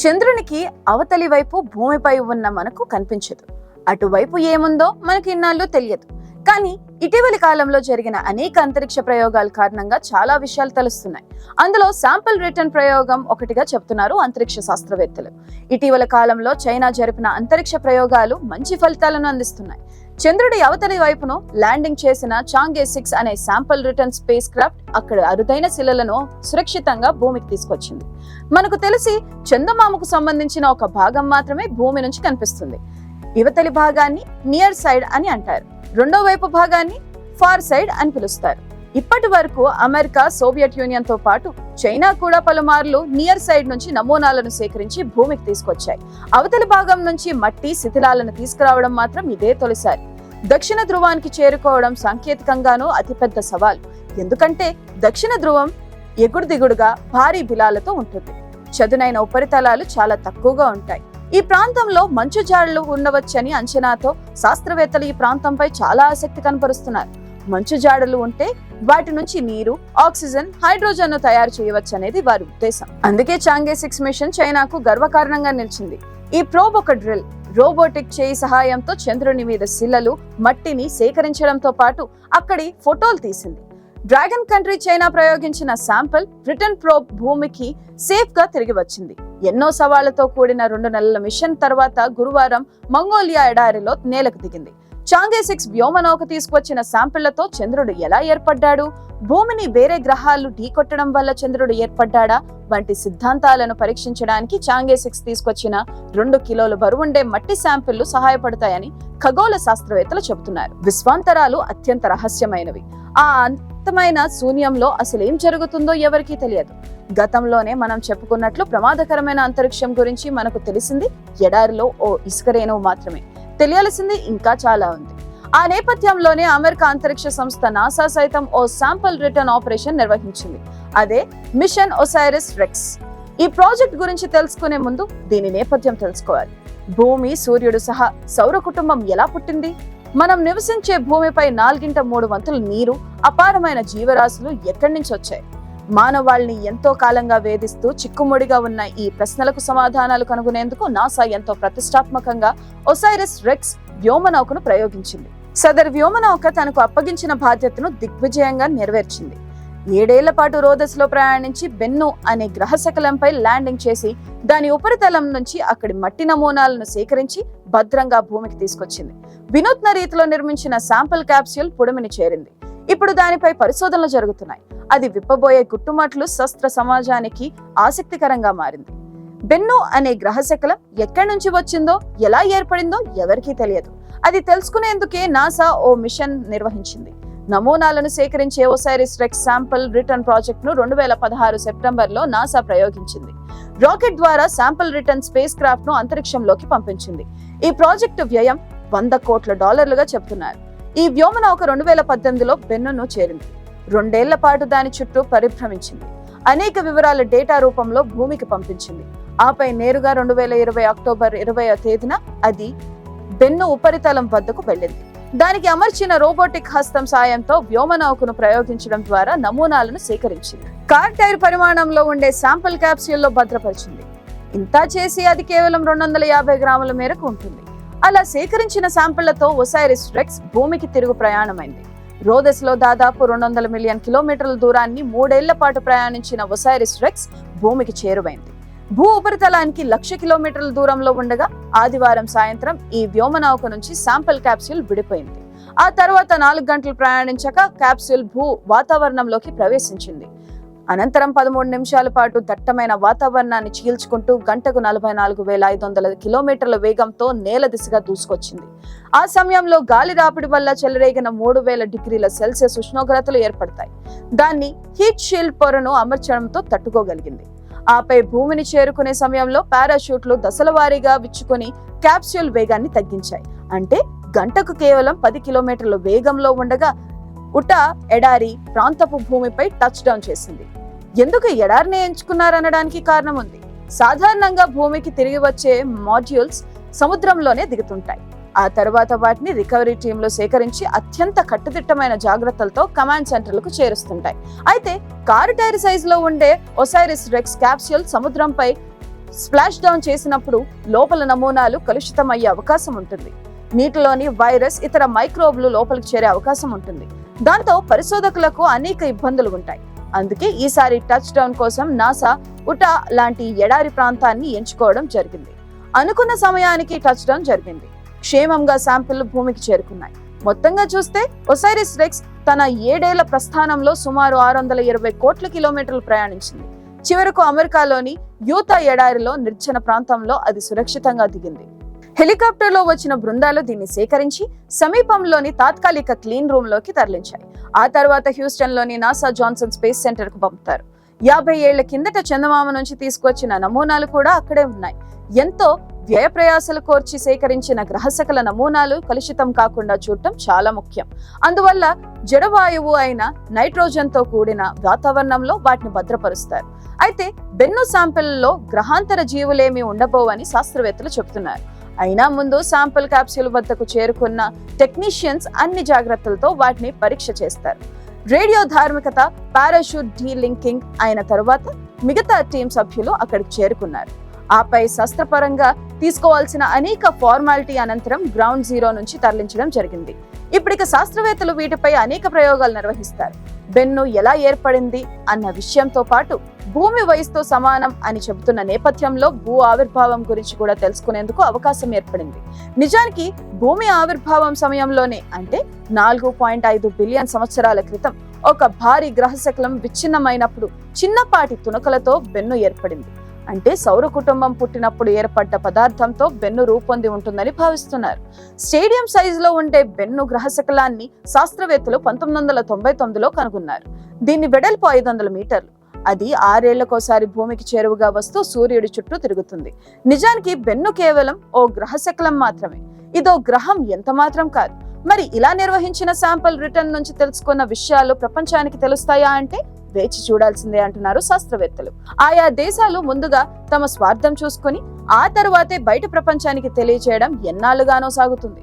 చంద్రునికి అవతలి వైపు భూమిపై ఉన్న మనకు కనిపించదు. అటువైపు ఏముందో మనకి ఇన్నాళ్ళు తెలియదు. కానీ ఇటీవలి కాలంలో జరిగిన అనేక అంతరిక్ష ప్రయోగాల కారణంగా చాలా విషయాలు తెలుస్తున్నాయి. అందులో శాంపుల్ రిటర్న్ ప్రయోగం ఒకటిగా చెప్తున్నారు అంతరిక్ష శాస్త్రవేత్తలు. ఇటీవల కాలంలో చైనా జరిపిన అంతరిక్ష ప్రయోగాలు మంచి ఫలితాలను అందిస్తున్నాయి. చంద్రుడి అవతలి వైపును ల్యాండింగ్ చేసిన చాంగే సిక్స్ అనే శాంపుల్ రిటర్న్ స్పేస్ క్రాఫ్ట్ అక్కడ అరుదైన శిలలను సురక్షితంగా భూమికి తీసుకొచ్చింది. మనకు తెలిసి చందమామకు సంబంధించిన ఒక భాగం మాత్రమే భూమి నుంచి కనిపిస్తుంది. యువతలి భాగాన్ని నియర్ సైడ్ అని అంటారు. రెండో వైపు భాగాన్ని ఫార్ సైడ్ అని పిలుస్తారు. ఇప్పటి వరకు అమెరికా సోవియట్ యూనియన్తో పాటు చైనా కూడా పలుమార్లు నియర్ సైడ్ నుంచి నమూనాలను సేకరించి భూమికి తీసుకొచ్చాయి. అవతలి భాగం నుంచి మట్టి శిథిలాలను తీసుకురావడం మాత్రం ఇదే తొలిసారి. దక్షిణ ధ్రువానికి చేరుకోవడం సాంకేతికంగానూ అతిపెద్ద సవాల్. ఎందుకంటే దక్షిణ ధ్రువం ఎగుడు దిగుడుగా భారీ బిలాలతో ఉంటుంది. చదునైన ఉపరితలాలు చాలా తక్కువగా ఉంటాయి. ఈ ప్రాంతంలో మంచు జాడలు ఉండవచ్చని అంచనాతో శాస్త్రవేత్తలు ఈ ప్రాంతంపై చాలా ఆసక్తి కనపరుస్తున్నారు. మంచు జాడలు ఉంటే వాటి నుంచి నీరు ఆక్సిజన్ హైడ్రోజన్ను తయారు చేయవచ్చు అనేది వారి ఉద్దేశం. అందుకే చాంగే సిక్స్ మిషన్ చైనాకు గర్వకారణంగా నిలిచింది. ఈ ప్రోబ్ ఒక డ్రిల్. రోబోటిక్ చేయి సహాయంతో చంద్రుని మీద శిలలు మట్టిని సేకరించడంతో పాటు అక్కడి ఫోటోలు తీసింది. డ్రాగన్ కంట్రీ చైనా ప్రయోగించిన శాంపిల్ బ్రిటన్ ప్రోబ్ భూమికి సేఫ్గా తిరిగి వచ్చింది. ఎన్నో సవాళ్ళతో కూడిన రెండు నెలల మిషన్ తర్వాత గురువారం మంగోలియా ఎడారిలో నేలకు దిగింది. చాంగే సిక్స్ వ్యోమనౌక తీసుకొచ్చిన శాంపిళ్ళతో చంద్రుడు ఎలా ఏర్పడ్డాడు? భూమిని వేరే గ్రహాలు ఢీకొట్టడం వల్ల చంద్రుడు ఏర్పడ్డాడా? వంటి సిద్ధాంతాలను పరీక్షించడానికి చాంగే సిక్స్ తీసుకొచ్చిన రెండు కిలోల బరువుండే మట్టి శాంపిళ్ళు సహాయపడతాయని ఖగోళ శాస్త్రవేత్తలు చెబుతున్నారు. విశ్వాంతరాలు అత్యంత రహస్యమైనవి. ఆ అంతమైన శూన్యంలో అసలు ఏం జరుగుతుందో ఎవరికీ తెలియదు. గతంలోనే మనం చెప్పుకున్నట్లు ప్రమాదకరమైన అంతరిక్షం గురించి మనకు తెలిసింది ఎడారిలో ఓ ఇసుకరేణువు మాత్రమే. తెలియాల్సింది ఇంకా చాలా ఉంది. ఆ నేపథ్యంలోనే అమెరికా అంతరిక్ష సంస్థ నాసా సైతం ఓ శాంపుల్ రిటర్న్ ఆపరేషన్ నిర్వహించింది. అదే మిషన్ ఒసైరిస్ రెక్స్. ఈ ప్రాజెక్ట్ గురించి తెలుసుకునే ముందు దీని నేపథ్యం తెలుసుకోవాలి. భూమి సూర్యుడు సహా సౌర కుటుంబం ఎలా పుట్టింది? మనం నివసించే భూమిపై నాలుగింట మూడు వంతులు నీరు అపారమైన జీవరాశులు ఎక్కడి నుంచి వచ్చాయి? మానవాళిని ఎంతో కాలంగా వేధిస్తూ చిక్కుముడిగా ఉన్న ఈ ప్రశ్నలకు సమాధానాలు కనుగొనేందుకు నాసా ఎంతో ప్రతిష్టాత్మకంగా ఒసైరస్ రెక్స్ వ్యోమనౌకను ప్రయోగించింది. సదర్ వ్యోమనౌక తనకు అప్పగించిన బాధ్యతను దిగ్విజయంగా నెరవేర్చింది. ఏడేళ్ళ పాటు రోదస్లో ప్రయాణించి బెన్ను అనే గ్రహశకలంపై ల్యాండింగ్ చేసి దాని ఉపరితలం నుంచి అక్కడి మట్టి నమూనాలను సేకరించి భద్రంగా భూమికి తీసుకొచ్చింది. వినూత్న రీతిలో నిర్మించిన శాంపుల్ క్యాప్స్యూల్ పుడమిని చేరింది. ఇప్పుడు దానిపై పరిశోధనలు జరుగుతున్నాయి. అది విప్పబోయే గుట్టుమాట్లు శస్త్ర సమాజానికి ఆసక్తికరంగా మారింది. బెన్ను అనే గ్రహశకలం ఎక్కడి నుంచి వచ్చిందో ఎలా ఏర్పడిందో ఎవరికీ తెలియదు. అది తెలుసుకునేందుకే నాసా ఓ మిషన్ నిర్వహించింది. నమూనాలను సేకరించే ఓసైరిస్ రెక్స్ శాంపుల్ రిటర్న్ ప్రాజెక్ట్ను రెండు వేల పదహారు సెప్టెంబర్లో నాసా ప్రయోగించింది. రాకెట్ ద్వారా శాంపుల్ రిటర్న్ స్పేస్ క్రాఫ్ట్ను అంతరిక్షంలోకి పంపించింది. ఈ ప్రాజెక్టు వ్యయం వంద కోట్ల డాలర్లుగా చెప్తున్నారు ఈ వ్యోమనౌక రెండు వేల పద్దెనిమిదిలో బెన్నును చేరింది. రెండేళ్ళ పాటు దాని చుట్టూ పరిభ్రమించింది. అనేక వివరాల డేటా రూపంలో భూమికి పంపించింది. ఆపై నేరుగా రెండు వేల ఇరవై అక్టోబర్ ఇరవై తేదీన అది బెన్ను ఉపరితలం వద్దకు వెళ్ళింది. దానికి అమర్చిన రోబోటిక్ హస్తం సాయంతో వ్యోమనౌకను ప్రయోగించడం ద్వారా నమూనాలను సేకరించింది. కార్ టైర్ పరిమాణంలో ఉండే శాంపుల్ క్యాప్సూల్లో భద్రపరిచింది. ఇంతా చేసి అది కేవలం రెండు వందల యాభై గ్రాముల మేరకు ఉంటుంది. అలా సేకరించిన శాంపిళ్ళతో ఒసైరిస్ రెక్స్ భూమికి తిరుగు ప్రయాణమైంది. రోదస్లో దాదాపు రెండు వందల మిలియన్ కిలోమీటర్ల దూరాన్ని మూడేళ్ళ పాటు ప్రయాణించిన ఒసైరిస్ రెక్స్ భూమికి చేరువైంది. భూ ఉపరితలానికి లక్ష కిలోమీటర్ల దూరంలో ఉండగా ఆదివారం సాయంత్రం ఈ వ్యోమనౌక నుంచి శాంపిల్ క్యాప్సూల్ విడిపోయింది. ఆ తర్వాత నాలుగు గంటలు ప్రయాణించక క్యాప్సూల్ భూ వాతావరణంలోకి ప్రవేశించింది. అనంతరం పదమూడు నిమిషాల పాటు దట్టమైన వాతావరణాన్ని చీల్చుకుంటూ గంటకు నలభై నాలుగు వేల ఐదు వందల కిలోమీటర్ల వేగంతో నేల దిశగా దూసుకొచ్చింది. ఆ సమయంలో గాలి రాపిడి వల్ల చెలరేగిన మూడు వేల డిగ్రీల సెల్సియస్ ఉష్ణోగ్రతలు ఏర్పడతాయి. దాన్ని హీట్ షీల్డ్ పొరను అమర్చడంతో తట్టుకోగలిగింది. ఆపై భూమిని చేరుకునే సమయంలో పారాషూట్లు దశల వారీగా విచ్చుకొని క్యాప్స్యూల్ వేగాన్ని తగ్గించాయి. అంటే గంటకు కేవలం పది కిలోమీటర్ల వేగంలో ఉండగా ఉటా ఎడారి ప్రాంతపు భూమిపై టచ్ డౌన్ చేసింది. ఎందుకు ఎడారిని ఎంచుకున్నారనడానికి కారణం ఉంది సాధారణంగా భూమికి తిరిగి వచ్చే మాడ్యూల్స్ సముద్రంలోనే దిగుతుంటాయి. ఆ తర్వాత వాటిని రికవరీ టీంలో సేకరించి అత్యంత కట్టుదిట్టమైన జాగ్రత్తలతో కమాండ్ సెంటర్లకు చేరుస్తుంటాయి. అయితే కారు టైర్ సైజులో ఉండే ఒసైరిస్ రెక్స్ క్యాప్స్యూల్ సముద్రంపై స్ప్లాష్ డౌన్ చేసినప్పుడు లోపల నమూనాలు కలుషితమయ్యే అవకాశం ఉంటుంది. నీటిలోని వైరస్ ఇతర మైక్రోబ్లు లోపలికి చేరే అవకాశం ఉంటుంది. దాంతో పరిశోధకులకు అనేక ఇబ్బందులు ఉంటాయి. అందుకే ఈసారి టచ్ డౌన్ కోసం నాసా ఉటా లాంటి ఎడారి ప్రాంతాన్ని ఎంచుకోవడం జరిగింది. అనుకున్న సమయానికి టచ్ డౌన్ జరిగింది. క్షేమంగా శాంపిల్ భూమికి చేరుకున్నాయి. మొత్తంగా చూస్తే ఒసైరిస్ రెక్స్ తన ఏడేళ్ళ ప్రస్థానంలో సుమారు ఆరు వందల ఇరవై కోట్ల కిలోమీటర్లు ప్రయాణించింది. చివరకు అమెరికాలోని యూతా ఎడారిలో నిర్జన ప్రాంతంలో అది సురక్షితంగా దిగింది. హెలికాప్టర్లో వచ్చిన బృందాలు దీన్ని సేకరించి సమీపంలోని తాత్కాలిక క్లీన్ రూమ్లోకి తరలించాయి. ఆ తర్వాత హ్యూస్టన్లోని నాసా జాన్సన్ స్పేస్ సెంటర్కు పంపుతారు. యాభై ఏళ్ళ కిందట చందమామ నుంచి తీసుకొచ్చిన నమూనాలు కూడా అక్కడే ఉన్నాయి. ఎంతో వ్యయ ప్రయాసలు కోర్చి సేకరించిన గ్రహశకల నమూనాలు కలుషితం కాకుండా చూడటం చాలా ముఖ్యం. అందువల్ల జడవాయువు అయిన నైట్రోజన్తో కూడిన వాతావరణంలో వాటిని భద్రపరుస్తారు. అయితే బెన్ను శాంపిల్లో గ్రహాంతర జీవులేమీ ఉండబోవని శాస్త్రవేత్తలు చెబుతున్నారు. అయినా ముందు శాంపిల్ క్యాప్సూల్ వద్దకు చేరుకున్న టెక్నీషియన్స్ అన్ని జాగ్రత్తలతో వాటిని పరీక్ష చేస్తారు. రేడియో ధార్మికత పారాషూట్ డీ లింకింగ్ అయిన తరువాత మిగతా టీం సభ్యులు అక్కడికి చేరుకున్నారు. ఆపై శస్త్రపరంగా తీసుకోవాల్సిన అనేక ఫార్మాలిటీ అనంతరం గ్రౌండ్ జీరో నుంచి తరలించడం జరిగింది. ఇప్పటిక శాస్త్రవేత్తలు వీటిపై అనేక ప్రయోగాలు నిర్వహిస్తారు. బెన్ను ఎలా ఏర్పడింది అన్న విషయంతో పాటు భూమి వయసుతో సమానం అని చెబుతున్న నేపథ్యంలో భూ ఆవిర్భావం గురించి కూడా తెలుసుకునేందుకు అవకాశం ఏర్పడింది. నిజానికి భూమి ఆవిర్భావం సమయంలోనే అంటే నాలుగు పాయింట్ ఐదు బిలియన్ సంవత్సరాల క్రితం ఒక భారీ గ్రహశకలం విచ్ఛిన్నమైనప్పుడు చిన్నపాటి తునకలతో బెన్ను ఏర్పడింది. అంటే సౌర కుటుంబం పుట్టినప్పుడు ఏర్పడ్డ పదార్థంతో బెన్ను రూపొంది ఉంటుందని భావిస్తున్నారు. స్టేడియం సైజులో ఉండే బెన్ను గ్రహశకలాన్ని శాస్త్రవేత్తలు పంతొమ్మిది వందల తొంభై తొమ్మిదిలో కనుగొన్నారు. దీన్ని వెడల్పు ఐదు వందల మీటర్లు. అది ఆరేళ్ళకోసారి భూమికి చేరువుగా వస్తూ సూర్యుడి చుట్టూ తిరుగుతుంది. నిజానికి బెన్ను కేవలం ఓ గ్రహశకలం మాత్రమే. ఇదో గ్రహం ఎంత మాత్రం కాదు. మరి ఇలా నిర్వహించిన శాంపుల్ రిటర్న్ నుంచి తెలుసుకున్న విషయాలు ప్రపంచానికి తెలుస్తాయా అంటే? వేచి చూడాల్సిందే అంటున్నారు శాస్త్రవేత్తలు. ఆయా దేశాలు ముందుగా తమ స్వార్థం చూసుకుని ఆ తర్వాతే బయట ప్రపంచానికి తెలియచేయడం ఎన్నాళ్ళుగానో సాగుతుంది.